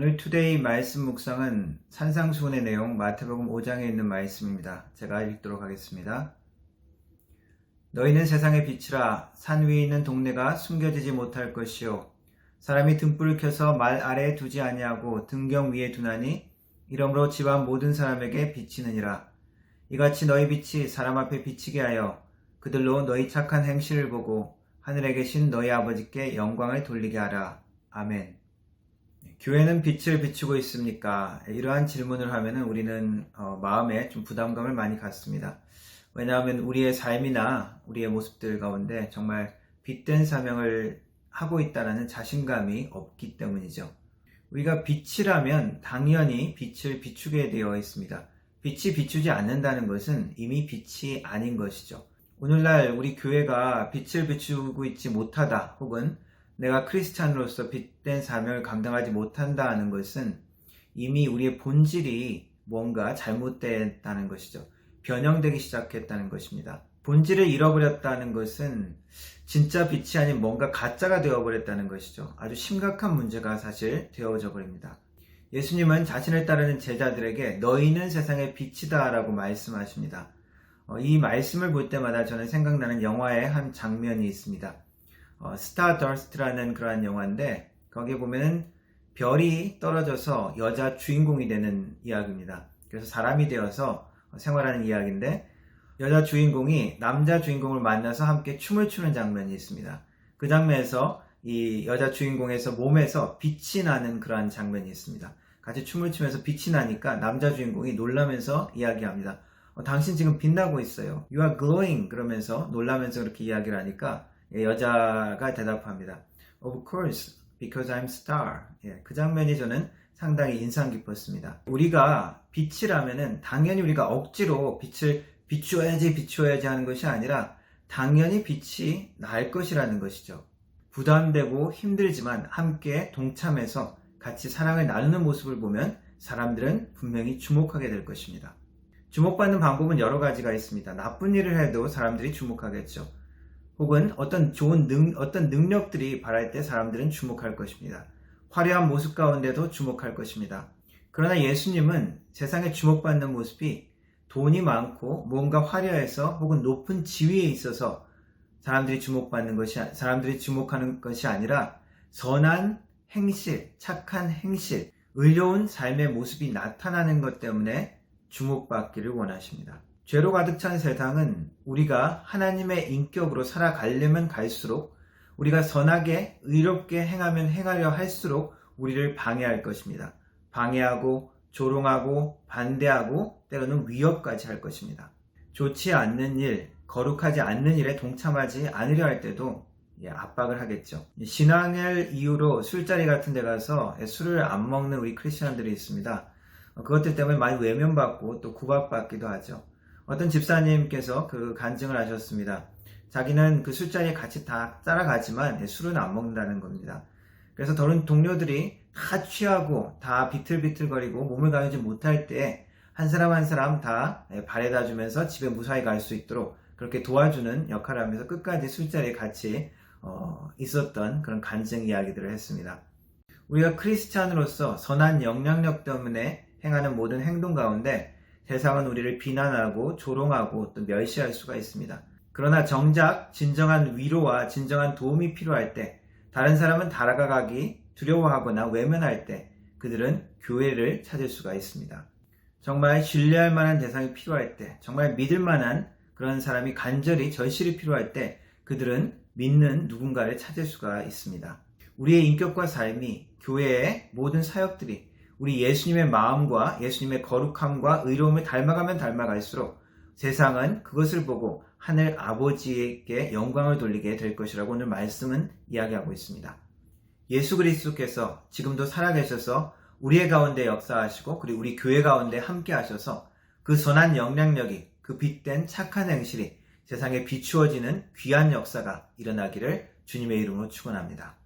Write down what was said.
오늘 투데이 말씀 묵상은 산상수훈의 내용 마태복음 5장에 있는 말씀입니다. 제가 읽도록 하겠습니다. 너희는 세상의 빛이라 산 위에 있는 동네가 숨겨지지 못할 것이요 사람이 등불을 켜서 말 아래에 두지 아니하고 등경 위에 두나니 이러므로 집안 모든 사람에게 비치느니라 이같이 너희 빛이 사람 앞에 비치게 하여 그들로 너희 착한 행실을 보고 하늘에 계신 너희 아버지께 영광을 돌리게 하라 아멘. 교회는 빛을 비추고 있습니까? 이러한 질문을 하면은 우리는 어, 마음에 좀 부담감을 많이 갖습니다. 왜냐하면 우리의 삶이나 우리의 모습들 가운데 정말 빛된 사명을 하고 있다는 자신감이 없기 때문이죠. 우리가 빛이라면 당연히 빛을 비추게 되어 있습니다. 빛이 비추지 않는다는 것은 이미 빛이 아닌 것이죠. 오늘날 우리 교회가 빛을 비추고 있지 못하다 혹은 내가 크리스찬으로서 빛된 사명을 감당하지 못한다는 것은 이미 우리의 본질이 뭔가 잘못됐다는 것이죠. 변형되기 시작했다는 것입니다. 본질을 잃어버렸다는 것은 진짜 빛이 아닌 뭔가 가짜가 되어버렸다는 것이죠. 아주 심각한 문제가 사실 되어져 버립니다. 예수님은 자신을 따르는 제자들에게 너희는 세상의 빛이다 라고 말씀하십니다. 어, 이 말씀을 볼 때마다 저는 생각나는 영화의 한 장면이 있습니다. 어, 스타더스트라는 그러한 영화인데 거기에 보면은 별이 떨어져서 여자 주인공이 되는 이야기입니다. 그래서 사람이 되어서 생활하는 이야기인데 여자 주인공이 남자 주인공을 만나서 함께 춤을 추는 장면이 있습니다. 그 장면에서 이 여자 주인공에서 몸에서 빛이 나는 그러한 장면이 있습니다. 같이 춤을 추면서 빛이 나니까 남자 주인공이 놀라면서 이야기합니다. 어, 당신 지금 빛나고 있어요. You are glowing 그러면서 놀라면서 그렇게 이야기를 하니까 예, 여자가 대답합니다. Of course, because I'm star. 예, 그 장면이 저는 상당히 인상 깊었습니다. 우리가 빛이라면은 당연히 우리가 억지로 빛을 비추어야지 비추어야지 하는 것이 아니라 당연히 빛이 날 것이라는 것이죠. 부담되고 힘들지만 함께 동참해서 같이 사랑을 나누는 모습을 보면 사람들은 분명히 주목하게 될 것입니다. 주목받는 방법은 여러 가지가 있습니다. 나쁜 일을 해도 사람들이 주목하겠죠. 혹은 어떤 좋은 능, 어떤 능력들이 발할 때 사람들은 주목할 것입니다. 화려한 모습 가운데도 주목할 것입니다. 그러나 예수님은 세상에 주목받는 모습이 돈이 많고 뭔가 화려해서 혹은 높은 지위에 있어서 사람들이 주목받는 것이, 사람들이 주목하는 것이 아니라 선한 행실, 착한 행실, 의로운 삶의 모습이 나타나는 것 때문에 주목받기를 원하십니다. 죄로 가득 찬 세상은 우리가 하나님의 인격으로 살아가려면 갈수록 우리가 선하게 의롭게 행하면 행하려 할수록 우리를 방해할 것입니다. 방해하고 조롱하고 반대하고 때로는 위협까지 할 것입니다. 좋지 않는 일, 거룩하지 않는 일에 동참하지 않으려 할 때도 압박을 하겠죠. 신앙을 이유로 술자리 같은 데 가서 술을 안 먹는 우리 크리스천들이 있습니다. 그것들 때문에 많이 외면받고 또 구박받기도 하죠. 어떤 집사님께서 그 간증을 하셨습니다. 자기는 그 술자리에 같이 다 따라가지만 술은 안 먹는다는 겁니다. 그래서 다른 동료들이 다 취하고 다 비틀비틀거리고 몸을 가누지 못할 때 한 사람 한 사람 다 발에다 주면서 집에 무사히 갈 수 있도록 그렇게 도와주는 역할을 하면서 끝까지 술자리에 같이 어, 있었던 그런 간증 이야기들을 했습니다. 우리가 크리스찬으로서 선한 영향력 때문에 행하는 모든 행동 가운데 세상은 우리를 비난하고 조롱하고 또 멸시할 수가 있습니다. 그러나 정작 진정한 위로와 진정한 도움이 필요할 때 다른 사람은 다가가기 두려워하거나 외면할 때 그들은 교회를 찾을 수가 있습니다. 정말 신뢰할 만한 대상이 필요할 때 정말 믿을 만한 그런 사람이 간절히 절실히 필요할 때 그들은 믿는 누군가를 찾을 수가 있습니다. 우리의 인격과 삶이 교회의 모든 사역들이 우리 예수님의 마음과 예수님의 거룩함과 의로움을 닮아가면 닮아갈수록 세상은 그것을 보고 하늘 아버지에게 영광을 돌리게 될 것이라고 오늘 말씀은 이야기하고 있습니다. 예수 그리스도께서 지금도 살아계셔서 우리의 가운데 역사하시고 그리고 우리 교회 가운데 함께 하셔서 그 선한 영향력이 그 빛된 착한 행실이 세상에 비추어지는 귀한 역사가 일어나기를 주님의 이름으로 축원합니다.